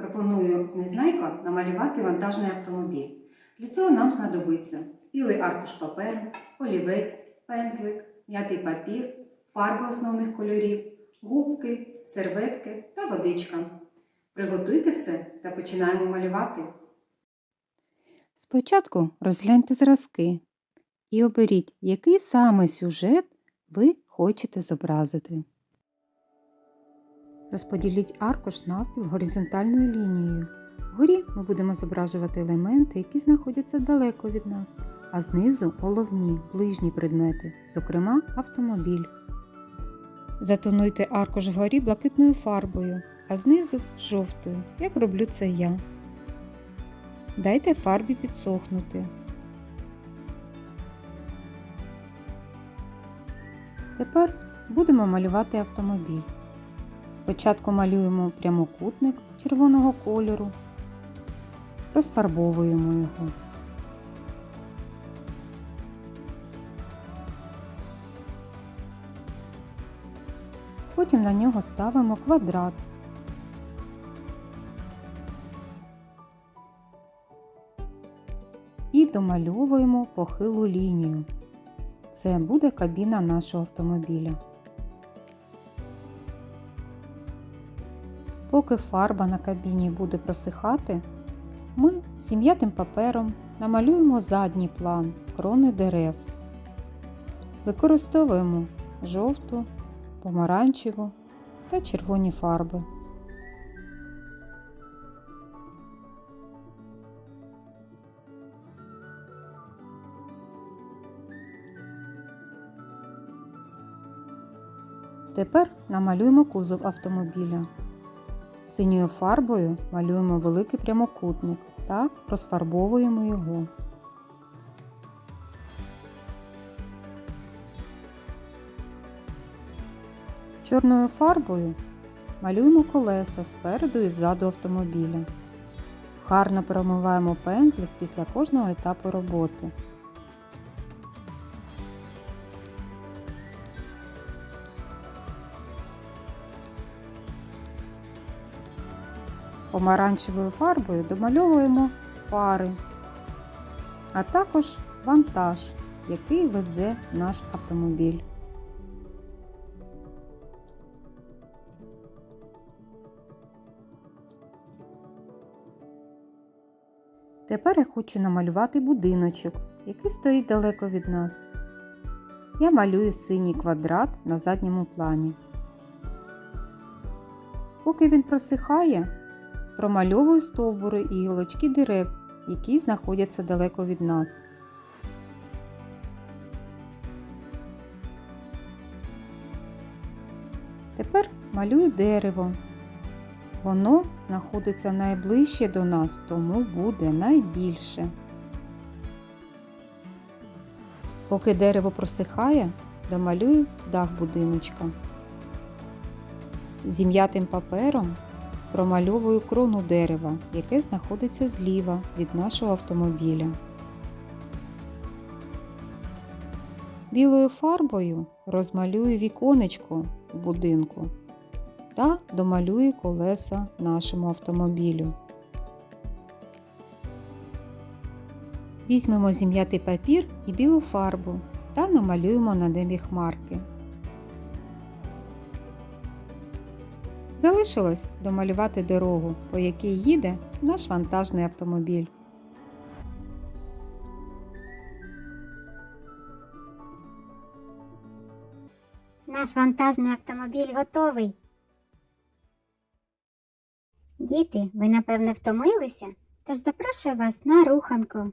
Пропоную з незнайка намалювати вантажний автомобіль. Для цього нам знадобиться білий аркуш паперу, олівець, пензлик, м'ятий папір, фарби основних кольорів, губки, серветки та водичка. Приготуйте все та починаємо малювати. Спочатку розгляньте зразки і оберіть, який саме сюжет ви хочете зобразити. Розподіліть аркуш навпіл горизонтальною лінією. Вгорі ми будемо зображувати елементи, які знаходяться далеко від нас, а знизу головні, ближні предмети, зокрема автомобіль. Затонуйте аркуш вгорі блакитною фарбою, а знизу жовтою, як роблю це я. Дайте фарбі підсохнути. Тепер будемо малювати автомобіль. Спочатку малюємо прямокутник червоного кольору, розфарбовуємо його. Потім на нього ставимо квадрат. І домальовуємо похилу лінію. Це буде кабіна нашого автомобіля. Поки фарба на кабіні буде просихати, ми зім'ятим папером намалюємо задній план крони дерев. Використовуємо жовту, помаранчеву та червоні фарби. Тепер намалюємо кузов автомобіля. Синьою фарбою малюємо великий прямокутник та розфарбовуємо його. Чорною фарбою малюємо колеса спереду і ззаду автомобіля. Гарно промиваємо пензлик після кожного етапу роботи. Помаранчевою фарбою домальовуємо фари, а також вантаж, який везе наш автомобіль. Тепер я хочу намалювати будиночок, який стоїть далеко від нас. Я малюю синій квадрат на задньому плані. Поки він просихає, промальовую стовбури і гілочки дерев, які знаходяться далеко від нас. Тепер малюю дерево. Воно знаходиться найближче до нас, тому буде найбільше. Поки дерево просихає, домалюю дах будиночка. Зім'ятим папером промальовую крону дерева, яке знаходиться зліва від нашого автомобіля. Білою фарбою розмалюю віконечко в будинку та домалюю колеса нашому автомобілю. Візьмемо зім'ятий папір і білу фарбу та намалюємо на небі хмарки. Залишилось домалювати дорогу, по якій їде наш вантажний автомобіль. Наш вантажний автомобіль готовий. Діти, ви напевне втомилися, тож запрошую вас на руханку.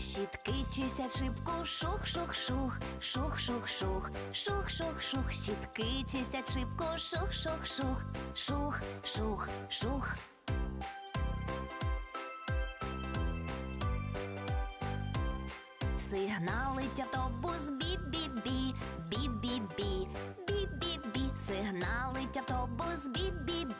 Щітки чистять шибку, шух-шух-шух, шух-шух-шух, шух-шух-шух, щітки чистять шибку, шух-шух-шух, шух-шух-шух. Сигналить автобус бі-бі-бі, бі-бі-бі, бі-бі-бі, сигналить автобус бі-бі-бі,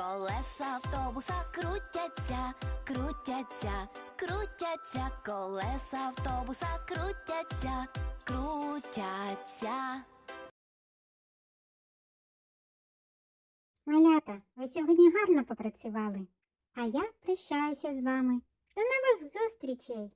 Колеса автобуса крутяться, крутяться, крутяться, колеса автобуса крутяться, крутяться. Малята, ви сьогодні гарно попрацювали. А я прощаюся з вами. До нових зустрічей!